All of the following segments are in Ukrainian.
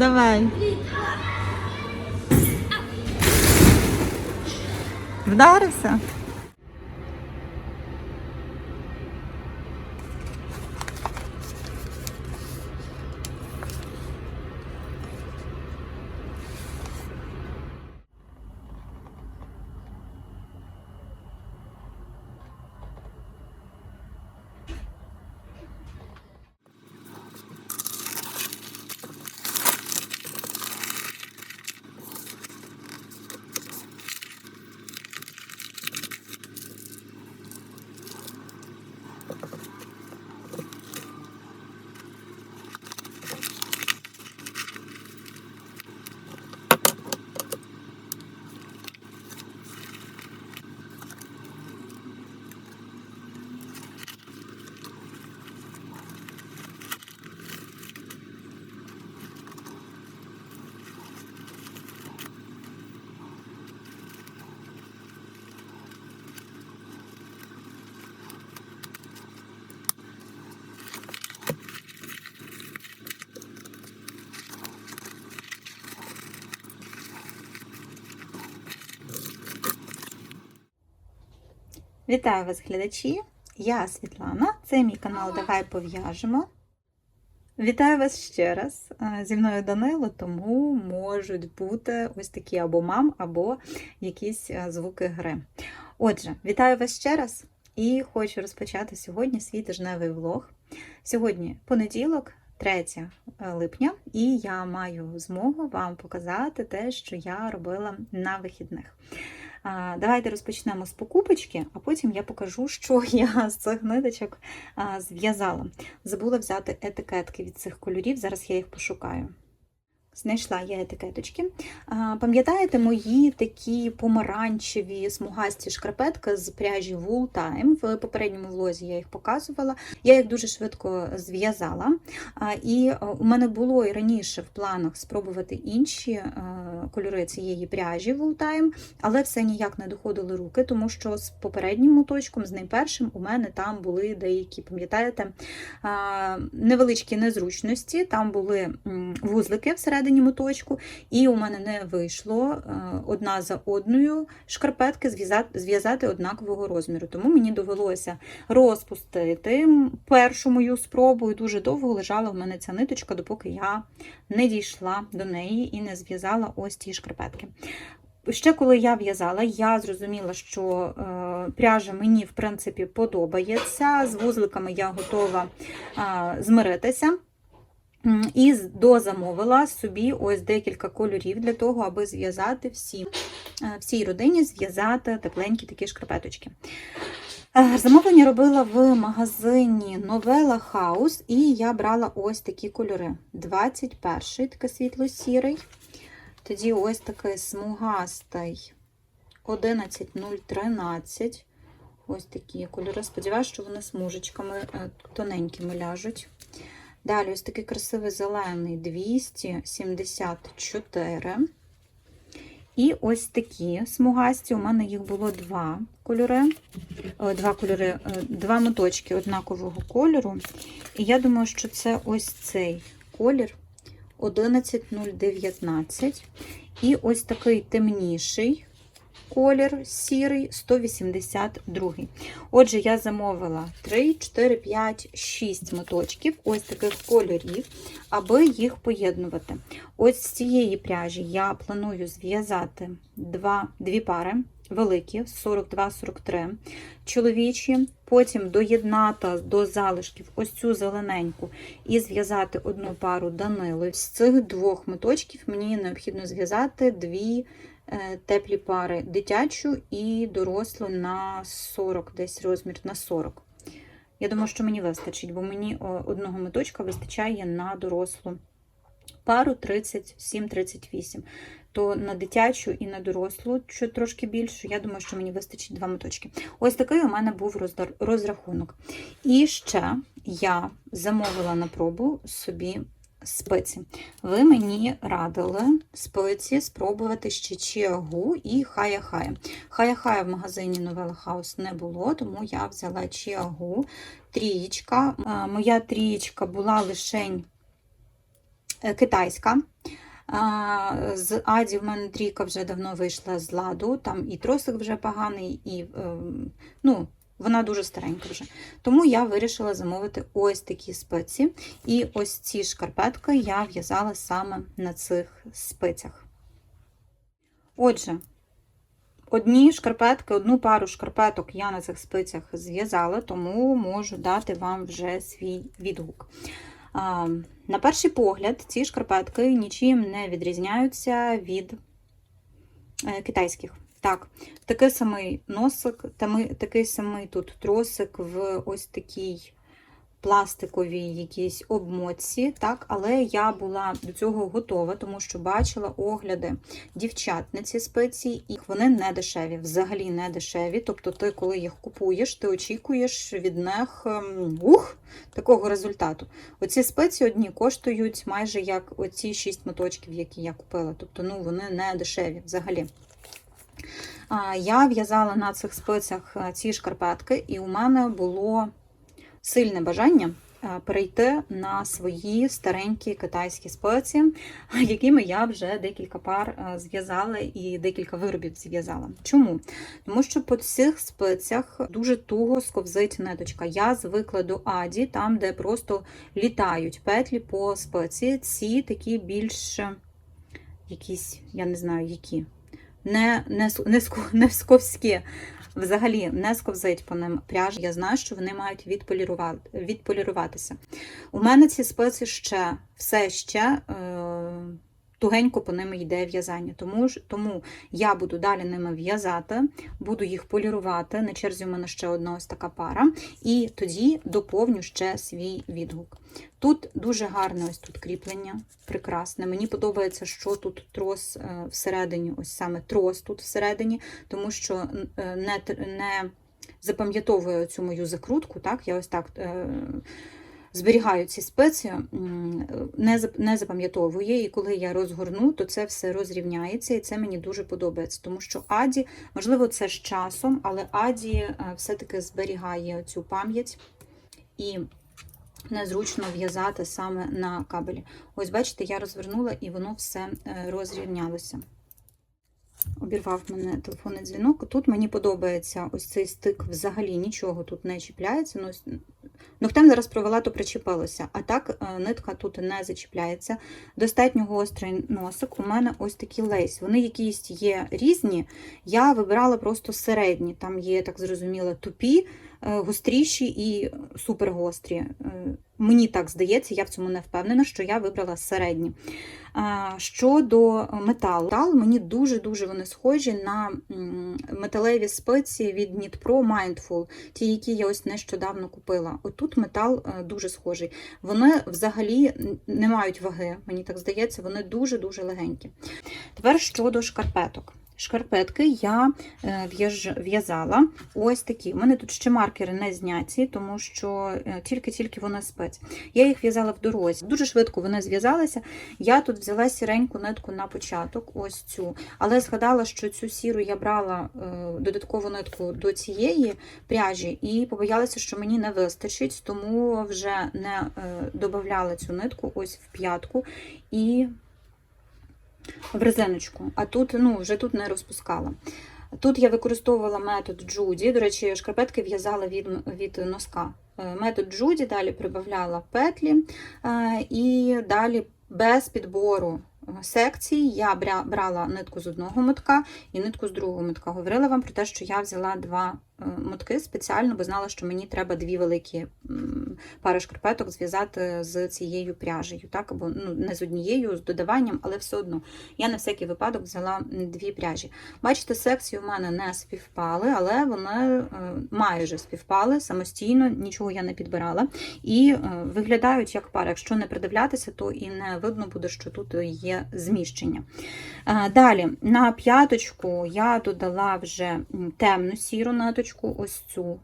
Давай. Вдарився? Вітаю вас, глядачі! Я Світлана, це мій канал Давай пов'яжемо. Вітаю вас ще раз. Е, Зі мною Данило, тому можуть бути ось такі або мам, або якісь е, звуки гри. Отже, вітаю вас ще раз і хочу розпочати сьогодні свій тижневий влог. Сьогодні понеділок, 3 липня, і я маю змогу вам показати те, що я робила на вихідних. Давайте розпочнемо з покупочки, а потім я покажу, що я з цих ниточок зв'язала. Забула взяти етикетки від цих кольорів, зараз я їх пошукаю. Знайшла я етикеточки. Пам'ятаєте мої такі помаранчеві смугасті шкарпетки з пряжі Wool Time? В попередньому влозі я їх показувала. Я їх дуже швидко зв'язала. І е, у мене було і раніше в планах спробувати інші е, кольори цієї пряжі Wool Time, але все ніяк не доходили руки, тому що з попереднім моточком, з найпершим, у мене там були деякі, пам'ятаєте, невеличкі незручності, там були вузлики всередині моточку, і у мене не вийшло е, одна за одною шкарпетки зв'язати однакового розміру. Тому мені довелося розпустити першу мою спробу, і дуже довго лежала в мене ця ниточка, допоки я не дійшла до неї і не зв'язала ось ті шкарпетки. Ще коли я в'язала, я зрозуміла, що е, пряжа мені в принципі подобається. З вузликами я готова е, змиритися. І дозамовила собі ось декілька кольорів для того, аби зв'язати всі, е, всій родині зв'язати тепленькі такі шкарпеточки. Е, Замовлення робила в магазині Novella House, і я брала ось такі кольори. 21-й, такий світло-сірий. Тоді ось такий смугастий 11013. Ось такі кольори. Сподіваюся, що вони смужечками е, тоненькими ляжуть. Далі ось такий красивий зелений 274. І ось такі смугасті. У мене їх було два кольори, два кольори, е, два моточки однакового кольору. І я думаю, що це ось цей колір 11019. І ось такий темніший колір сірий 182. Отже, я замовила 3, 4, 5, 6 моточків ось таких кольорів, аби їх поєднувати. Ось з цієї пряжі я планую зв'язати дві пари. Великі 42-43 чоловічі, потім доєднати до залишків ось цю зелененьку і зв'язати одну пару Данили. З цих двох моточків мені необхідно зв'язати дві теплі пари дитячу і дорослу на 40, десь розмір на 40. Я думаю, що мені вистачить, бо мені одного моточка вистачає на дорослу пару 37-38. То на дитячу і на дорослу, що трошки більше, я думаю, що мені вистачить два моточки. Ось такий у мене був розрахунок. І ще я замовила на пробу собі спиці. Ви мені радили спиці спробувати ще чиагу і хая-хая. Хая-хая в магазині Novella House не було, тому я взяла чиагу. Трієчка. Е, Моя трієчка була лишень е, китайська. З Аді в мене трійка вже давно вийшла з ладу, там і тросик вже поганий, і ем, ну, вона дуже старенька вже. Тому я вирішила замовити ось такі спиці. І ось ці шкарпетки я в'язала саме на цих спицях. Отже, одні шкарпетки, одну пару шкарпеток я на цих спицях зв'язала, тому можу дати вам вже свій відгук. На перший погляд, ці шкарпетки нічим не відрізняються від е, китайських. Так, такий самий носик, такий самий тут тросик в ось такій пластиковій якійсь обмотці, так, але я була до цього готова, тому що бачила огляди дівчат на ці спеції, і вони не дешеві, взагалі не дешеві. Тобто, ти, коли їх купуєш, ти очікуєш від них ем, ух, такого результату. Оці спеції одні коштують майже як оці 6 моточків, які я купила. Тобто, ну вони не дешеві взагалі. Я в'язала на цих спицях е, ці шкарпетки, і у мене було сильне бажання е, перейти на свої старенькі китайські спеції, якими я вже декілька пар е, зв'язала і декілька виробів зв'язала. Чому? Тому що по цих спецях дуже туго сковзить ниточка. Я звикла до аді, там, де просто літають петлі по спеції. Ці такі більш якісь, я не знаю, які. Не, не, не, не сковське, взагалі не сковзить по ним пряж. Я знаю, що вони мають відполірувати, відполіруватися. У мене ці спиці ще все ще е, тугенько по ними йде в'язання. Тому, тому я буду далі ними в'язати, буду їх полірувати. На черзі у мене ще одна ось така пара, і тоді доповню ще свій відгук. Тут дуже гарне ось тут кріплення, прекрасне. Мені подобається, що тут трос е, всередині, ось саме трос тут всередині, тому що е, не, не запам'ятовую цю мою закрутку. Так? Я ось так е, зберігаю ці спеції, не, запам'ятовує, і коли я розгорну, то це все розрівняється, і це мені дуже подобається, тому що Аді, можливо, це з часом, але Аді е, все-таки зберігає цю пам'ять. І незручно в'язати саме на кабелі. Ось, бачите, я розвернула і воно все е, розрівнялося. Обірвав мене телефонний дзвінок. Тут мені подобається ось цей стик, взагалі нічого тут не чіпляється. Ну, Ногтем зараз провела, то причепилося, а так е, нитка тут не зачіпляється. Достатньо гострий носик. У мене ось такі лейс. Вони якісь є різні. Я вибирала просто середні. Там є, так зрозуміло, тупі, е, гостріші і супергострі. Е, Мені так здається, я в цьому не впевнена, що я вибрала середні. Щодо металу, метал мені дуже-дуже вони схожі на металеві спеції від Knit Pro Mindful, ті, які я ось нещодавно купила. Отут метал е, дуже схожий. Вони взагалі не мають ваги, мені так здається, вони дуже-дуже легенькі. Тепер щодо шкарпеток. Шкарпетки я е, в'язала ось такі. У мене тут ще маркери не зняті, тому що е, тільки-тільки вони спець. Я їх в'язала в дорозі. Дуже швидко вони зв'язалися. Я тут взяла сіреньку нитку на початок, ось цю, але згадала, що цю сіру я брала е, додаткову нитку до цієї пряжі і побоялася, що мені не вистачить, тому вже не додавала цю нитку ось в п'ятку і в резиночку. А тут, ну, вже тут не розпускала. Тут я використовувала метод Джуді. До речі, шкарпетки в'язала від, від носка. Е, Метод Джуді, далі прибавляла петлі е, і далі без підбору е, секцій я брала нитку з одного мотка і нитку з другого мотка. Говорила вам про те, що я взяла два мотки спеціально, бо знала, що мені треба дві великі пари шкарпеток зв'язати з цією пряжею. Так? Або ну, не з однією, з додаванням, але все одно. Я на всякий випадок взяла дві пряжі. Бачите, секції у мене не співпали, але вони е, майже співпали самостійно, нічого я не підбирала. І е, виглядають як пара. Якщо не придивлятися, то і не видно буде, що тут є зміщення. Е, Далі, на п'яточку я додала вже темну сіру ниточку, ось цю.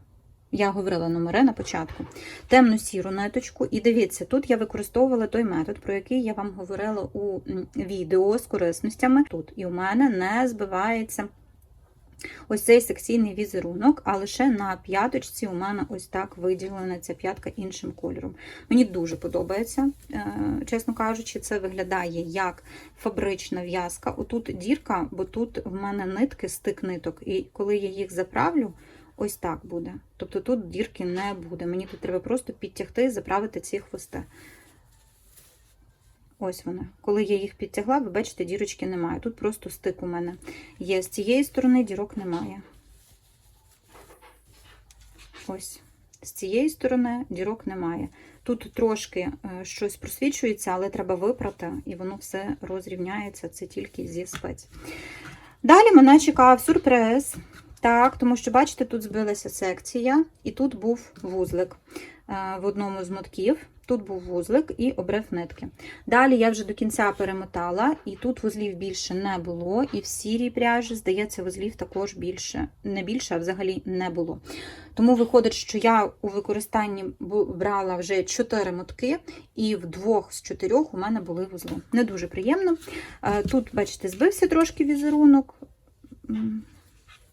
Я говорила номери на початку. Темну сіру ниточку. І дивіться, тут я використовувала той метод, про який я вам говорила у відео з корисностями. Тут і у мене не збивається ось цей секційний візерунок, а лише на п'яточці у мене ось так виділена ця п'ятка іншим кольором. Мені дуже подобається, е, чесно кажучи, це виглядає як фабрична в'язка. Отут дірка, бо тут в мене нитки, стик ниток, і коли я їх заправлю, ось так буде. Тобто тут дірки не буде. Мені тут треба просто підтягти і заправити ці хвости. Ось вони. Коли я їх підтягла, ви бачите, дірочки немає. Тут просто стик у мене є. З цієї сторони дірок немає. Ось. З цієї сторони дірок немає. Тут трошки е, щось просвічується, але треба випрати, і воно все розрівняється. Це тільки зі спець. Далі мене чекав сюрприз. Так, тому що, бачите, тут збилася секція, і тут був вузлик е, в одному з мотків. Тут був вузлик і обрив нитки. Далі я вже до кінця перемотала, і тут вузлів більше не було. І в сірій пряжі, здається, вузлів також більше, не більше, а взагалі не було. Тому виходить, що я у використанні брала вже 4 мотки, і в двох з чотирьох у мене були вузли. Не дуже приємно. Е, Тут, бачите, збився трошки візерунок.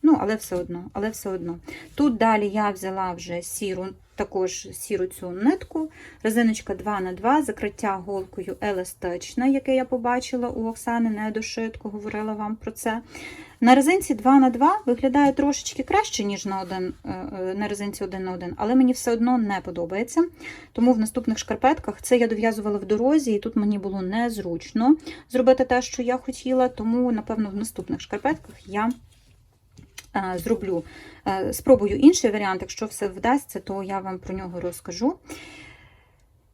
Ну, але все одно, але все одно. Тут далі я взяла вже сіру, також сіру цю нитку, резиночка 2 на 2 закриття голкою еластичне, яке я побачила у Оксани недошитку, говорила вам про це. На резинці 2 на 2 виглядає трошечки краще, ніж на, один, е, е, на резинці 1 на 1, але мені все одно не подобається. Тому в наступних шкарпетках це я дов'язувала в дорозі, і тут мені було незручно зробити те, що я хотіла, тому, напевно, в наступних шкарпетках я зроблю, е, спробую інший варіант. Якщо все вдасться, то я вам про нього розкажу.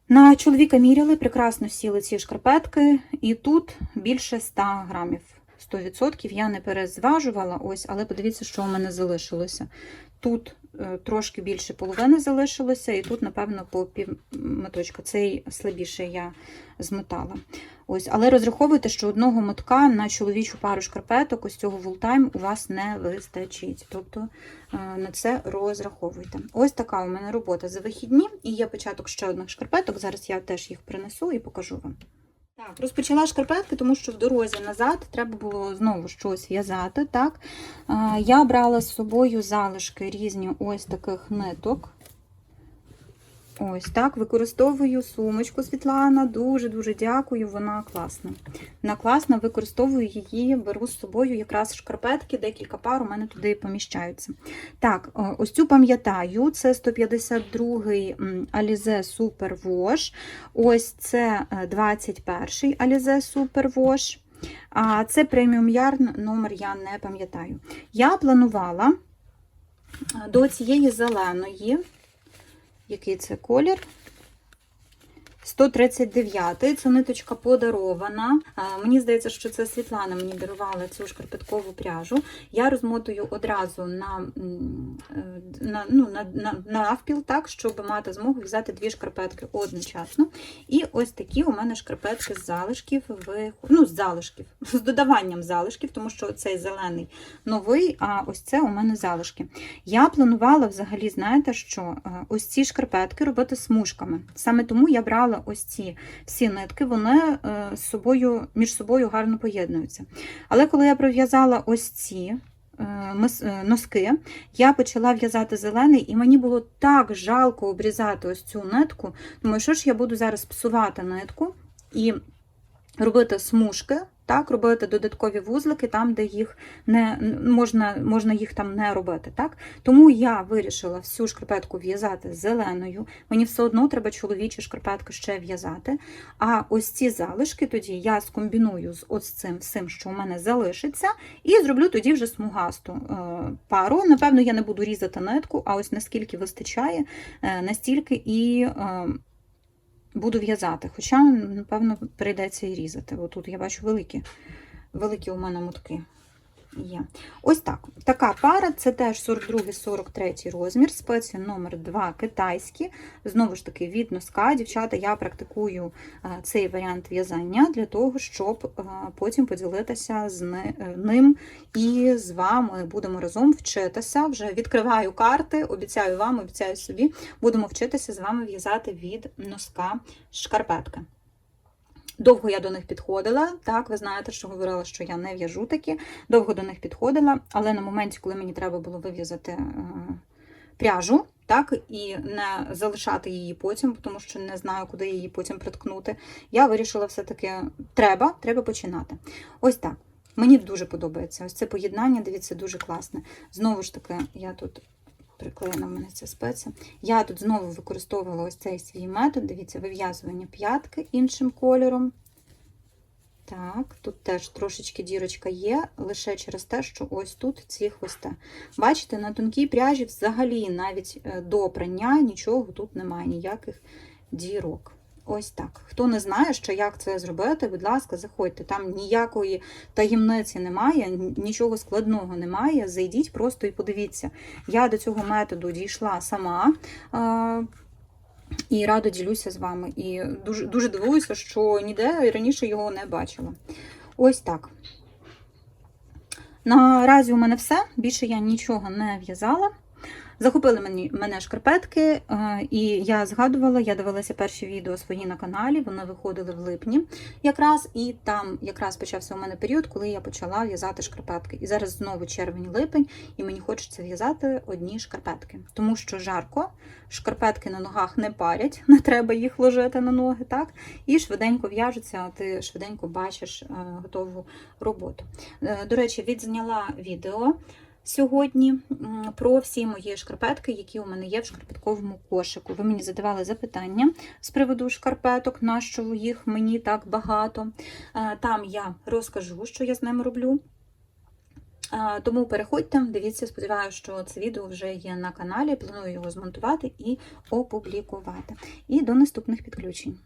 На чоловіка міряли, прекрасно сіли ці шкарпетки, і тут більше 100 грамів. 100% я не перезважувала, ось, але подивіться, що у мене залишилося. Тут е, трошки більше половини залишилося, і тут, напевно, по пів моточка. Цей слабіше я змотала. Ось, але розраховуйте, що одного мотка на чоловічу пару шкарпеток ось цього вултайм у вас не вистачить. Тобто е, на це розраховуйте. Ось така у мене робота за вихідні, і є початок ще одних шкарпеток. Зараз я теж їх принесу і покажу вам. Так, розпочала шкарпетки, тому що в дорозі назад треба було знову щось в'язати. Так? Е, Я брала з собою залишки різні ось таких ниток. Ось так, використовую сумочку Світлана. Дуже-дуже дякую, вона класна. Вона класна, використовую її, беру з собою якраз шкарпетки, декілька пар у мене туди поміщаються. Так, е, ось цю пам'ятаю, це 152-й м, Alize Super Wash. Ось це е, 21-й Alize Super Wash. А це преміум ярн, номер я не пам'ятаю. Я планувала е, до цієї зеленої який це колір. 139 це ниточка подарована. Мені здається, що це Світлана мені дарувала цю шкарпеткову пряжу. Я розмотую одразу на, е, на, ну, на, на, навпіл, так, щоб мати змогу взяти дві шкарпетки одночасно. І ось такі у мене шкарпетки з залишків, ну, з залишків, з додаванням залишків, тому що цей зелений новий, а ось це у мене залишки. Я планувала взагалі, знаєте, що е, ось ці шкарпетки робити смужками. Саме тому я брала ось ці всі нитки, вони е, з собою, між собою гарно поєднуються. Але коли я пров'язала ось ці е, е, носки, я почала в'язати зелений, і мені було так жалко обрізати ось цю нитку. Думаю, що ж я буду зараз псувати нитку і робити смужки. Так, робити додаткові вузлики там, де їх не можна, можна їх там не робити. Так? Тому я вирішила всю шкарпетку в'язати зеленою. Мені все одно треба чоловічі шкарпетки ще в'язати. А ось ці залишки тоді я скомбіную з ось цим всім, що у мене залишиться, і зроблю тоді вже смугасту е, пару. Напевно, я не буду різати нитку, а ось наскільки вистачає, е, настільки і. Буду в'язати, хоча, напевно, прийдеться і різати. Бо тут я бачу великі, великі у мене мотки є. Ось так. Така пара, це теж 42-43 розмір, спеція номер 2 китайські. Знову ж таки, від носка. Дівчата, я практикую е, цей варіант в'язання для того, щоб е, потім поділитися з е, ним і з вами будемо разом вчитися. Вже відкриваю карти, обіцяю вам, обіцяю собі, будемо вчитися з вами в'язати від носка шкарпетки. Довго я до них підходила. Так, ви знаєте, що говорила, що я не в'яжу такі. Довго до них підходила, але на моменті, коли мені треба було вив'язати е, пряжу, так, і не залишати її потім, тому що не знаю, куди її потім приткнути, я вирішила все-таки треба, треба починати. Ось так. Мені дуже подобається. Ось це поєднання, дивіться, дуже класне. Знову ж таки, я тут приклеєна в мене ця спеція. Я тут знову використовувала ось цей свій метод. Дивіться, вив'язування п'ятки іншим кольором. Так, тут теж трошечки дірочка є, лише через те, що ось тут ці хвости. Бачите, на тонкій пряжі взагалі навіть е, до прання нічого тут немає, ніяких дірок. Ось так. Хто не знає, що як це зробити, будь ласка, заходьте. Там ніякої таємниці немає, нічого складного немає. Зайдіть просто і подивіться. Я до цього методу дійшла сама. І радо ділюся з вами. І дуже дуже дивуюся, що ніде раніше його не бачила. Ось так. Наразі у мене все. Більше я нічого не в'язала. Захопили мені, мене шкарпетки, е, і я згадувала, я дивилася перші відео свої на каналі, вони виходили в липні якраз, і там якраз почався у мене період, коли я почала в'язати шкарпетки. І зараз знову червень-липень, і мені хочеться в'язати одні шкарпетки, тому що жарко, шкарпетки на ногах не парять, не треба їх ложити на ноги, так? І швиденько в'яжуться, а ти швиденько бачиш е, готову роботу. Е, До речі, відзняла відео сьогодні про всі мої шкарпетки, які у мене є в шкарпетковому кошику. Ви мені задавали запитання з приводу шкарпеток, на що їх мені так багато. Е, Там я розкажу, що я з ними роблю. Е, Тому переходьте, дивіться, сподіваюся, що це відео вже є на каналі. Планую його змонтувати і опублікувати. І до наступних підключень.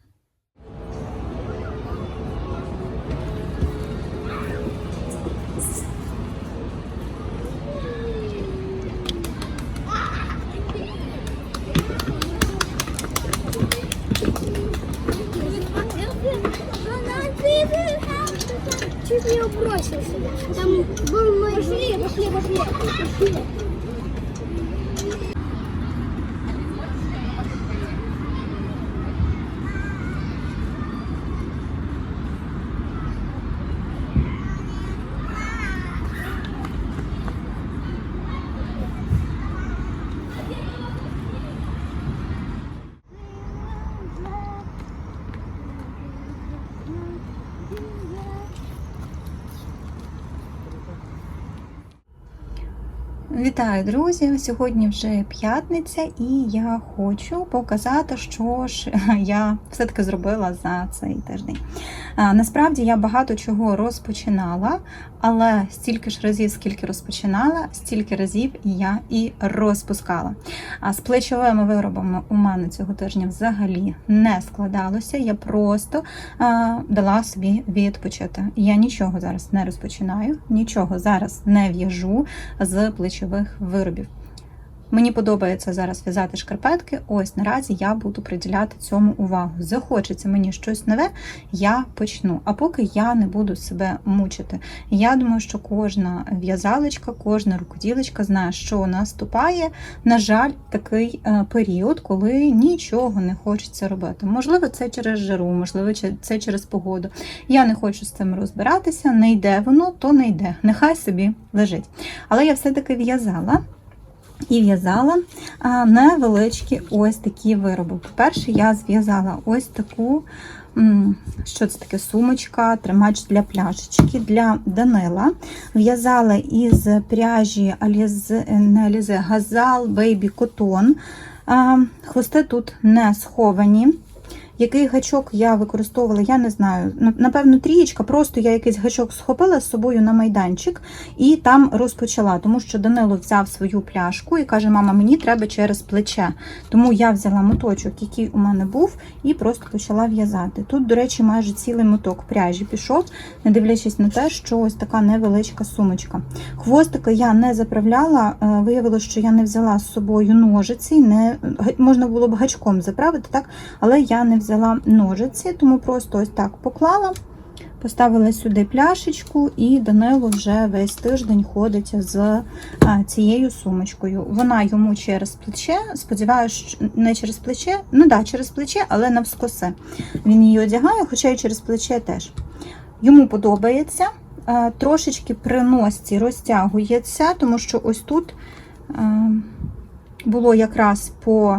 Чуть не убросился. Там был мой... Пошли, пошли, пошли. пошли. Вітаю, друзі! Сьогодні вже п'ятниця, і я хочу показати, що ж я все-таки зробила за цей тиждень. Насправді я багато чого розпочинала, але стільки ж разів, скільки розпочинала, стільки разів я і розпускала. А з плечовими виробами у мене цього тижня взагалі не складалося. Я просто а, дала собі відпочити. Я нічого зараз не розпочинаю, нічого зараз не в'яжу з плечових виробів. Мені подобається зараз в'язати шкарпетки. Ось наразі я буду приділяти цьому увагу. Захочеться мені щось нове, я почну. А поки я не буду себе мучити. Я думаю, що кожна в'язалочка, кожна рукоділочка знає, що наступає, на жаль, такий е, період, коли нічого не хочеться робити. Можливо, це через жару, можливо, це через погоду. Я не хочу з цим розбиратися, не йде воно, то не йде. Нехай собі лежить. Але я все-таки в'язала. І в'язала невеличкі ось такі вироби. По-перше, я зв'язала ось таку, що це таке сумочка, тримач для пляшечки для Данила. В'язала із пряжі Алізе Газал Бейбі Котон. Хвости тут не сховані. Який гачок я використовувала, я не знаю. Напевно, трієчка, просто я якийсь гачок схопила з собою на майданчик і там розпочала, тому що Данило взяв свою пляшку і каже: Мама, мені треба через плече. Тому я взяла моточок, який у мене був, і просто почала в'язати. Тут, до речі, майже цілий моток пряжі пішов, не дивлячись на те, що ось така невеличка сумочка. Хвостика я не заправляла, е, виявилося, що я не взяла з собою ножиці, не можна було б гачком заправити, так, але я не взяла ножиці, тому просто ось так поклала, Поставила сюди пляшечку, і Данило вже весь тиждень ходить з цією сумочкою. Вона йому через плече, сподіваюся, не через плече, ну да, через плече, але навскоси. Він її одягає, хоча й через плече теж. Йому подобається. Е, Трошечки при носці розтягується, тому що ось тут е, було якраз по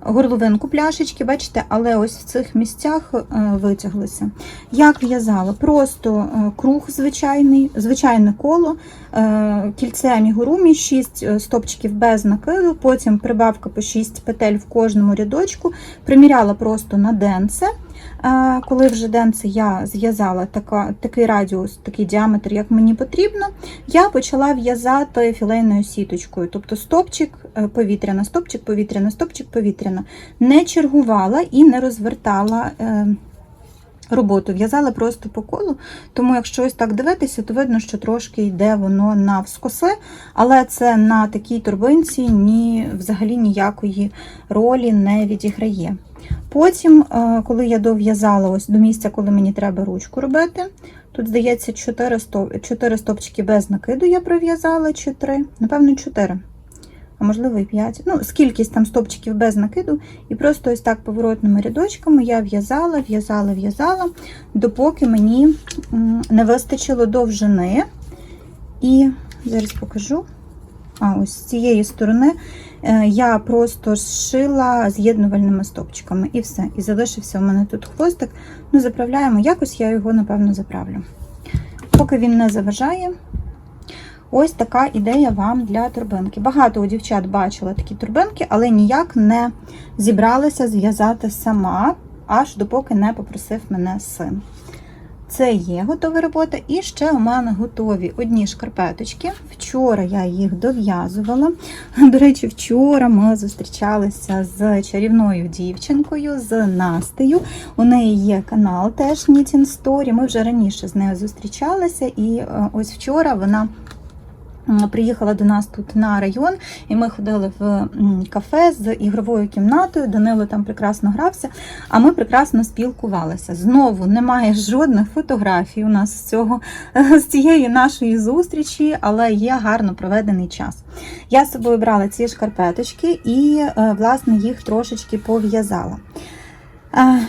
горловинку пляшечки, бачите, але ось в цих місцях е, витяглися. Як в'язала? Просто е, круг звичайний, звичайне коло, е, кільце амігурумі, 6 стопчиків без накиду, потім прибавка по 6 петель в кожному рядочку, приміряла просто на денце. Коли вже денце я зв'язала такий радіус, такий діаметр, як мені потрібно, я почала в'язати філейною сіточкою, тобто стопчик, е, повітряна, стопчик, повітряна, стопчик, повітряна. Не чергувала і не розвертала е, роботу, в'язала просто по колу. Тому, якщо ось так дивитися, то видно, що трошки йде воно навскоси, але це на такій торбинці ні, взагалі ніякої ролі не відіграє. Потім, е, коли я дов'язала ось до місця, коли мені треба ручку робити, тут, здається, 4, стоп, 4 стопчики без накиду я пров'язала, чи 3, напевно, 4, а можливо і 5. Ну, скількись там стопчиків без накиду, і просто ось так поворотними рядочками я в'язала, в'язала, в'язала, допоки мені не вистачило довжини. І зараз покажу. А, ось з цієї сторони е, я просто зшила з'єднувальними стопчиками і все. І залишився у мене тут хвостик. Ну, заправляємо, якось я його, напевно, заправлю. Поки він не заважає, ось така ідея вам для турбинки. Багато у дівчат бачила такі турбинки, але ніяк не зібралася зв'язати сама, аж допоки не попросив мене син. Це є готова робота. І ще у мене готові одні шкарпеточки. Вчора я їх дов'язувала. До речі, вчора ми зустрічалися з чарівною дівчинкою, з Настею. У неї є канал теж Knitting Story. Ми вже раніше з нею зустрічалися, і е, ось вчора вона. Приїхала до нас тут на район, і ми ходили в кафе з ігровою кімнатою. Данило там прекрасно грався, а ми прекрасно спілкувалися. Знову немає жодних фотографій у нас з цього з цієї нашої зустрічі, але є гарно проведений час. Я з собою брала ці шкарпеточки і, е, власне, їх трошечки пов'язала.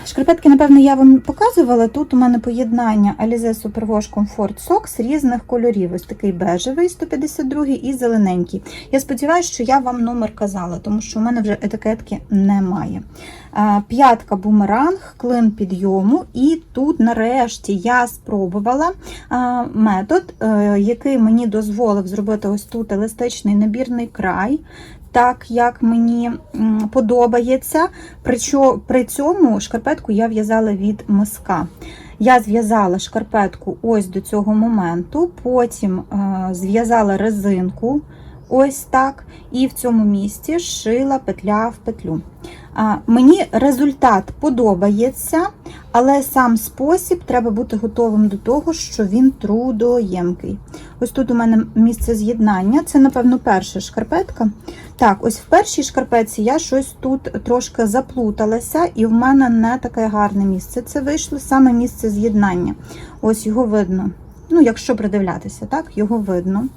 Шкарпетки, напевно, я вам показувала. Тут у мене поєднання Alize Superwash Comfort Socks різних кольорів. Ось такий бежевий 152 і зелененький. Я сподіваюся, що я вам номер казала, тому що у мене вже етикетки немає. П'ятка бумеранг, клин підйому. І тут, нарешті, я спробувала метод, е, який мені дозволив зробити ось тут еластичний набірний край. Так, як мені подобається. При цьому шкарпетку я в'язала від миска. Я зв'язала шкарпетку ось до цього моменту, потім е, зв'язала резинку ось так, і в цьому місці шила петля в петлю. Мені результат подобається, але сам спосіб треба бути готовим до того, що він трудоємкий. Ось тут у мене місце з'єднання, це, напевно, перша шкарпетка. Так, ось в першій шкарпетці я щось тут трошки заплуталася, і в мене не таке гарне місце. Це вийшло саме місце з'єднання. Ось його видно. Ну, якщо придивлятися, так, його видно.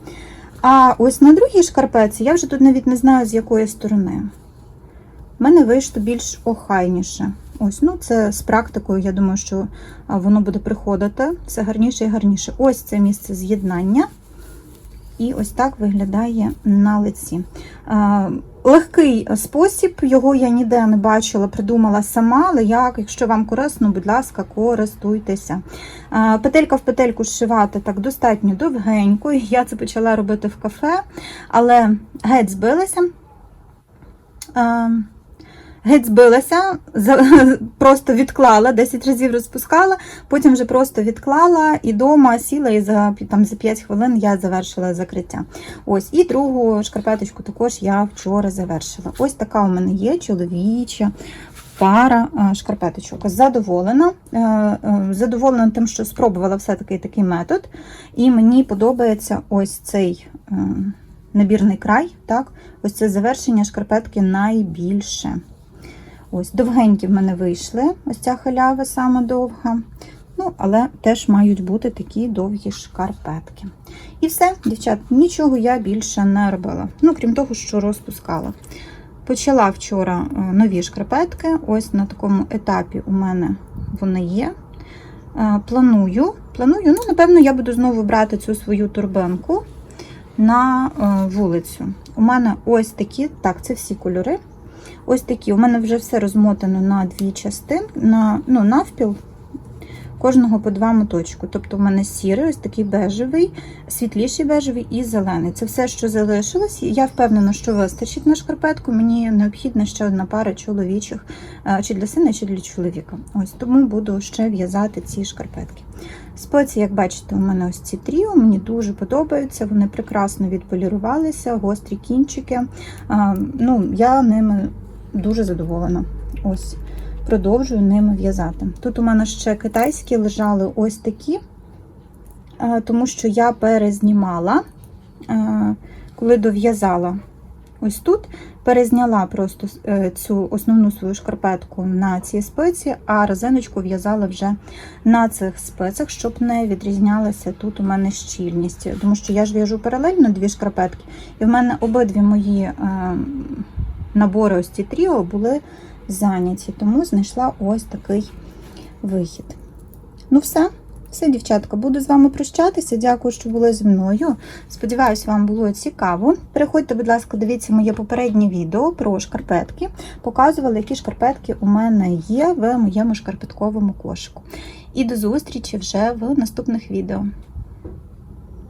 А ось на другій шкарпетці я вже тут навіть не знаю, з якої сторони. У мене вийшло більш охайніше. Ось, ну це з практикою, я думаю, що воно буде приходити все гарніше і гарніше. Ось це місце з'єднання. І ось так виглядає на лиці. Легкий спосіб, його я ніде не бачила, придумала сама, але як, якщо вам корисно, будь ласка, користуйтеся. Петелька в петельку зшивати так достатньо довгенько. Я це почала робити в кафе, але геть збилася. Геть збилася, просто відклала, 10 разів розпускала, потім вже просто відклала і дома сіла, і за, там, за 5 хвилин я завершила закриття. Ось, і другу шкарпеточку також я вчора завершила. Ось така у мене є чоловіча пара е, шкарпеточок. Задоволена. Е, е, Задоволена тим, що спробувала все-таки такий метод. І мені подобається ось цей е, набірний край. Так? Ось це завершення шкарпетки найбільше. Ось, довгенькі в мене вийшли. Ось ця халява саме довга. Ну, але теж мають бути такі довгі шкарпетки. І все, дівчат, нічого я більше не робила. Ну, крім того, що розпускала. Почала вчора е, нові шкарпетки. Ось на такому етапі у мене вони є. Е, Планую, планую, ну, напевно, я буду знову брати цю свою турбинку на е, вулицю. У мене ось такі, так, це всі кольори. Ось такі. У мене вже все розмотано на дві частини, на, ну, навпіл. Кожного по два моточку. Тобто, в мене сірий, ось такий бежевий, світліший бежевий і зелений. Це все, що залишилось. Я впевнена, що вистачить на шкарпетку. Мені необхідна ще одна пара чоловічих, е, чи для сина, чи для чоловіка. Ось тому буду ще в'язати ці шкарпетки. Спеції, як бачите, у мене ось ці тріо, мені дуже подобаються. Вони прекрасно відполірувалися, гострі кінчики. Ну, я ними дуже задоволена. Ось продовжую ними в'язати. Тут у мене ще китайські лежали ось такі, тому що я перезнімала, коли дов'язала ось тут, перезняла просто е, цю основну свою шкарпетку на цій спиці, а резиночку в'язала вже на цих спицях, щоб не відрізнялася тут у мене щільність. Тому що я ж в'яжу паралельно дві шкарпетки, і в мене обидві мої е, набори ось ці тріо були зайняті, тому знайшла ось такий вихід. Ну, все. Все, дівчатка, буду з вами прощатися. Дякую, що були зі мною. Сподіваюсь, вам було цікаво. Переходьте, будь ласка, дивіться моє попереднє відео про шкарпетки. Показувала, які шкарпетки у мене є в моєму шкарпетковому кошику. І до зустрічі вже в наступних відео.